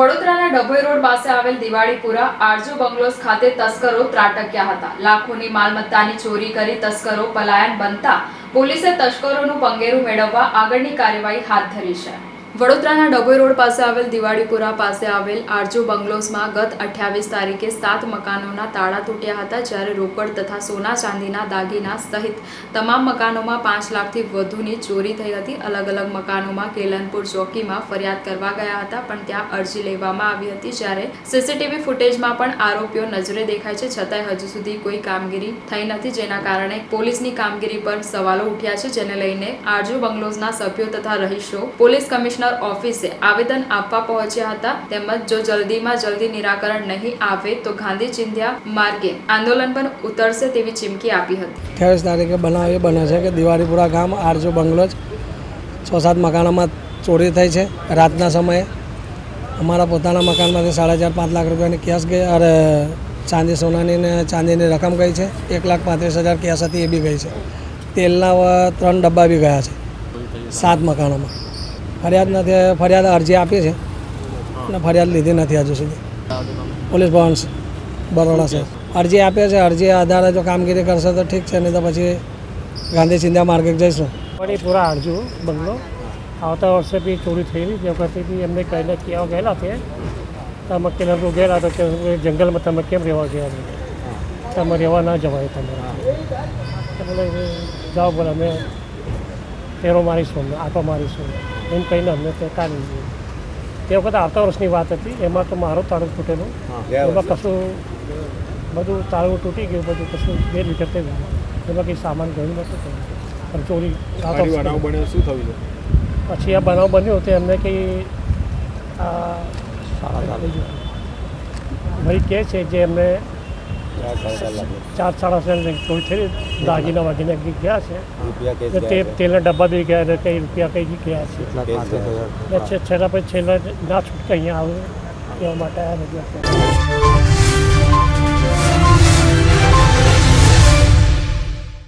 Dabhoi road પાસે આવેલ દિવાળીપુરા આરજુ bungalows ખાતે તસ્કરો ત્રાટક્યા હતા. લાખોની માલમત્તાની ચોરી કરી તસ્કરો પલાયન બનતા પોલીસે તસ્કરોનું પંગેરું મેળવવા આગળની કાર્યવાહી હાથ ધરી છે. વડોદરાના ડભોઈ રોડ પાસે આવેલ દિવાળીપુરા પાસે આવેલ આરજુ બંગલોઝમાં ગત અઠ્યાવીસ તારીખે સાત મકાનોના તાળા તૂટ્યા હતા જ્યારે રોકડ તથા સોના ચાંદીના દાગીના સહિત તમામ મકાનોમાં પાંચ લાખથી વધુની ચોરી થઈ હતી. અલગ અલગ મકાનોમાં કેલનપુર ચોકીમાં ફરિયાદ કરવા ગયા હતા, પણ ત્યાં અરજી લેવામાં આવી હતી જ્યારે સીસીટીવી ફૂટેજમાં પણ આરોપીઓ નજરે દેખાય છે. છતાંય હજુ સુધી કોઈ કામગીરી થઈ નથી, જેના કારણે પોલીસની કામગીરી પર સવાલો ઉઠ્યા છે, જેને લઈને આરજુ બંગલોઝના સભ્યો તથા રહીશો, પોલીસ કમિશનર ઓફિસે આવેદન આપવા પહોંચ્યા હતા તેમજ જો જલ્દીમાં જલ્દી નિરાકરણ નહીં આવે તો ગાંધી ચિંધ્યા માર્ગે આંદોલન પર ઉતરશે તેવી ચીમકી આપી હતી. અઠ્યાવીસ તારીખે બનાવ બને છે કે દિવાળીપુરા ગામ આરજુ બંગલોજ છ સાત મકાનોમાં ચોરી થઈ છે. રાતના સમયે અમારા પોતાના મકાનમાંથી સાડા ચાર પાંચ લાખ રૂપિયાની કેશ ગઈ અરે ચાંદી સોનાની ને ચાંદીની રકમ ગઈ છે. એક લાખ પાંત્રીસ હજાર કેશ હતી એ બી ગઈ છે. તેલના ત્રણ ડબ્બા બી ગયા છે. સાત મકાનોમાં. ફરિયાદ નથી, ફરિયાદ અરજી આપી છે. અને ફરિયાદ લીધી નથી હજુ સુધી. પોલીસ ભવન બરોડા છે અરજી આપે છે, અરજી આધારે જો કામગીરી કરશે તો ઠીક છે, નહીં તો પછી ગાંધી ચિંધ્યા માર્ગે જઈશું. પૂરા અરજુ બંગલો. આવતા વર્ષે બી ચોરી થયેલી જે વખતે બી એમને કહીને કહેવા ગયેલા છે. તમે અમે કેલરપુર ગયેલા તો કે જંગલમાં તમે કેમ રહેવા ગયા તમે રહેવા ના જવાય તમે તો જાઓ બોલા, અમે ફેરો મારીશું અમને આટો મારીશું એમ કહીને અમને તે કાઢી દીધું તે વખતે આવતા વર્ષની વાત હતી એમાં તો મારો તાળું તૂટેલો. એમાં કશું બધું તાળું તૂટી ગયું બધું કશું બે લીટર થઈ ગયું એમાં કંઈ સામાન ગયું નહોતું થયું પણ ચોરી બનાવ બન્યો શું થયું પછી આ બનાવ બન્યો તે એમને કંઈ આ ભાઈ કહે છે જે એમને ચાર સાડા ચાર ચોરી થઈ દાગીના વાગીના કંઈક ગયા છે. તે તેલના ડબ્બા બી ગયા ને કંઈ રૂપિયા કંઈ ગયા છે. છેલ્લા પછી છેલ્લા ના છૂટકે અહીંયા આવે એવા માટે આ રજૂઆત.